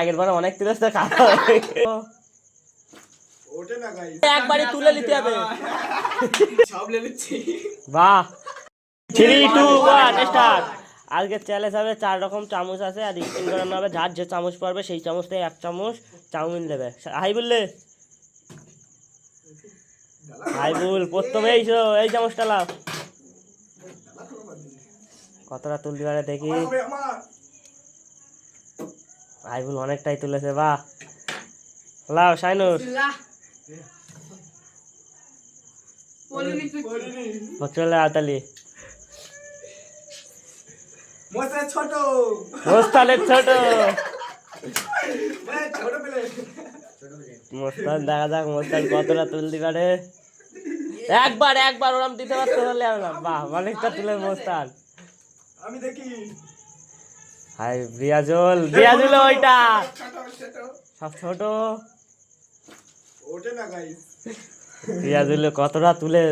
আগের বার অনেক তুলে তো খাওয়া একবারই তুলে নিতে হবে। সব লে নিচ্ছি। বাহ। থ্রি টু ওয়ান স্টার্ট আজকে চ্যালেঞ্জ হবে চার রকম চামচ আছে আর স্পিন করানো হবে যার যে চামচ পারবে সেই চামচ থেকে এক চামচ চাউমিন দেবে। হাই বললে? হাই বল প্রথমে এই এই চামচটা লাও। কতটা তুলতে পারে দেখি। আইবুল অনেকটাই তুলেছে বাহ। লাও শাইনুর চলে আতালি ছোট। ছোট। মোস্তান দেখা যাক মোস্তান কতটা তুলতে পারে। একবার একবার ওরম দিতে পারতে না। বাহ অনেকটা তুলে মোস্তান। আমি দেখি। হাই রিয়াজুল রিয়াজুল ওইটা। সব ছোট। ওঠে না গাইস রিয়াজুল কতটা তুলে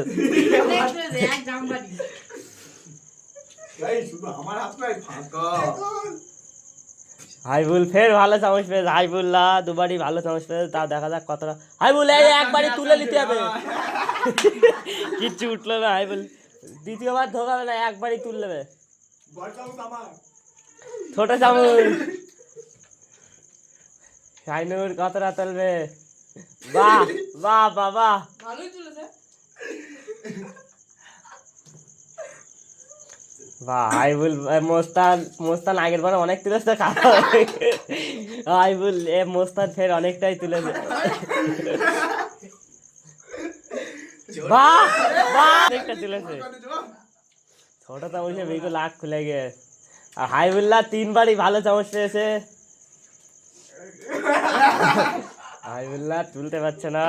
হাইবুল ফের ভালো চামচ পেয়েছে। হাইবুল্লাহ দুবারই ভালো চামচ পেয়েছে। তা দেখা যাক কতটা হাইবুল এই একবারই তুলে নিতে হবে। কিচ্ছু উঠল না হাইবুল। দ্বিতীয়বার ঢোকাবে না একবারই তুলে নেবে বড় চামচ আমার। ছোট চামচ শাইনুর কতটা তুলবে বাহ বাহ বাহ বাহ। বাহ হাইবুল মোস্তান মোস্তান আগের বার অনেক তুলেছে তো খাওয়া হাইবুল এ মোস্তান ফের অনেকটাই তুলেছে। বাহ বাহ অনেকটা তুলেছে। ছোট চামচে বিকু লাখ খুলে গিয়ে আর হাইবুল্লাহ, তিনবারই ভালো চামচ পেয়েছে। হাইবুল্লাহ, তুলতে পারছে না।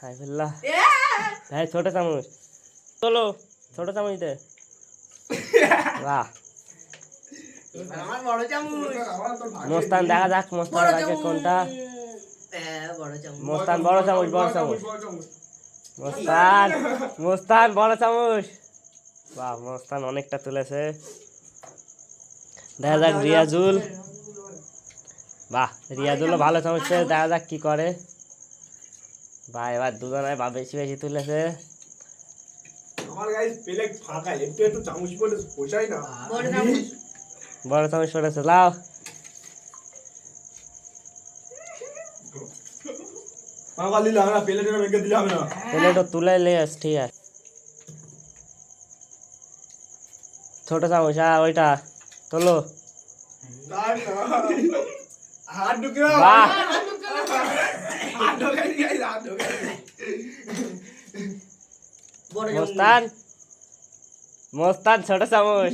হাইবুল্লাহ। হ্যাঁ ছোট চামচ। তোলো, ছোট চামচ দে। বাহ। মোস্তান, দেখা যাক মোস্তান আগে। কোনটা। মোস্তান, বড় চামচ বড় চামচ। মোস্তান মোস্তান, বড় চামচ। বাহ মোস্তান অনেকটা তুলেছে। দেখা যাক রিয়াজুল। বাহ রিয়াজুলও ভালো চামচ পেয়েছে দেখা যাক কি করে। বাহ এবার দুজনায় বা বেশি বেশি তুলেছে। বড় চামচ। পড়েছে লাও। তুলে নিয়ে ঠিক আছে। ছোট চামচ হ্যাঁ ওইটা তোলো। মোস্তান মোস্তান ছোট চামচ।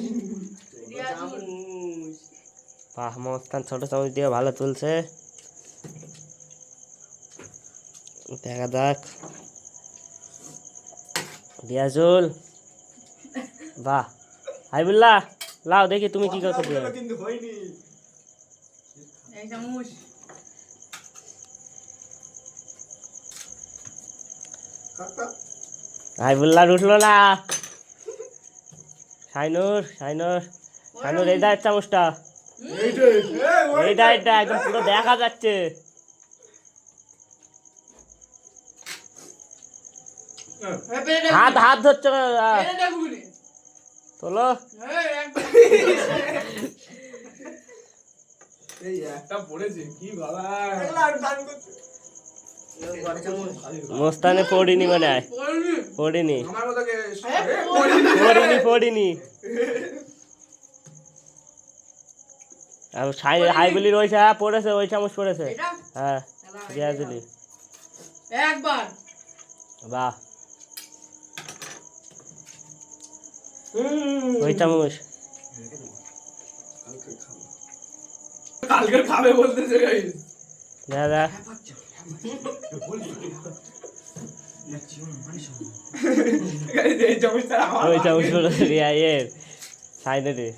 বাহ মোস্তান ছোট চামচ দিয়ে ভালো তুলছে। দেখা যাক। রিয়াজুল বাহ। হাইবুল্লাহ লাও দেখি তুমি কি করতে দিও হাইবুল্লাহ উঠল না। সাইনুর সাইনুর সাইনুর এইটা চামচটা এই এইটা একদম পুরো দেখা যাচ্ছে। হাত হাত ধরছে তোলো। এই একটা পড়েছে কি বাবা। বড় চামচ মোস্তানে পড়িনি মানে। হয় পড়িনি। পড়িনি পড়িনি। আর সাই হাইবুলির ওই হ্যাঁ পড়েছে ওই চামচ পড়েছে। হ্যাঁ একবার। বাহ। ওই চামচ কালকে খাবে বলতেছে গাইস দেখা এই ওই চামচ পড়েছে রিয়া এর সাইডে এই।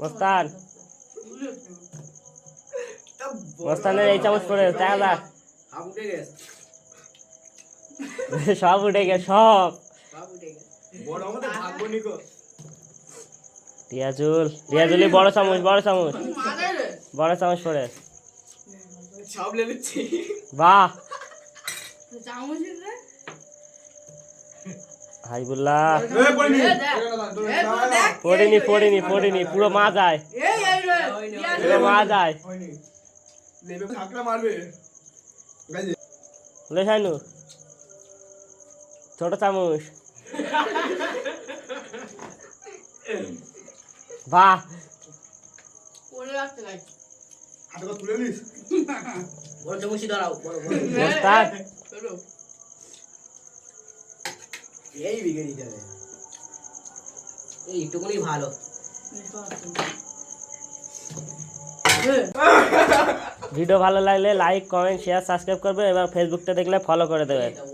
মোস্তান মোস্তানের চামচ পড়েছে দেখা যাক উঠে গেছে। সব উঠে গেছে সব। বড় আমাদের ভাগ্য নিকো। রিয়াজুল রিয়াজুলি বড় চামচ বড় চামচ। বড় চামচ পরে। সব লে নিচ্ছি বাহ। চামচ। হাইবুল্লাহ পড়িনি। পড়িনি পড়িনি পুরো মা যায় পুরো মা যায় মারবে। লে শাইনু। ছোট চামচ। বাহ। চলো। এই বিগে দিতে হবে এই একটুকুনি ভালো। ভিডিও ভালো লাগলে লাইক কমেন্ট শেয়ার সাবস্ক্রাইব করবে এবং ফেসবুকটা দেখলে ফলো করে দেবে এটা ও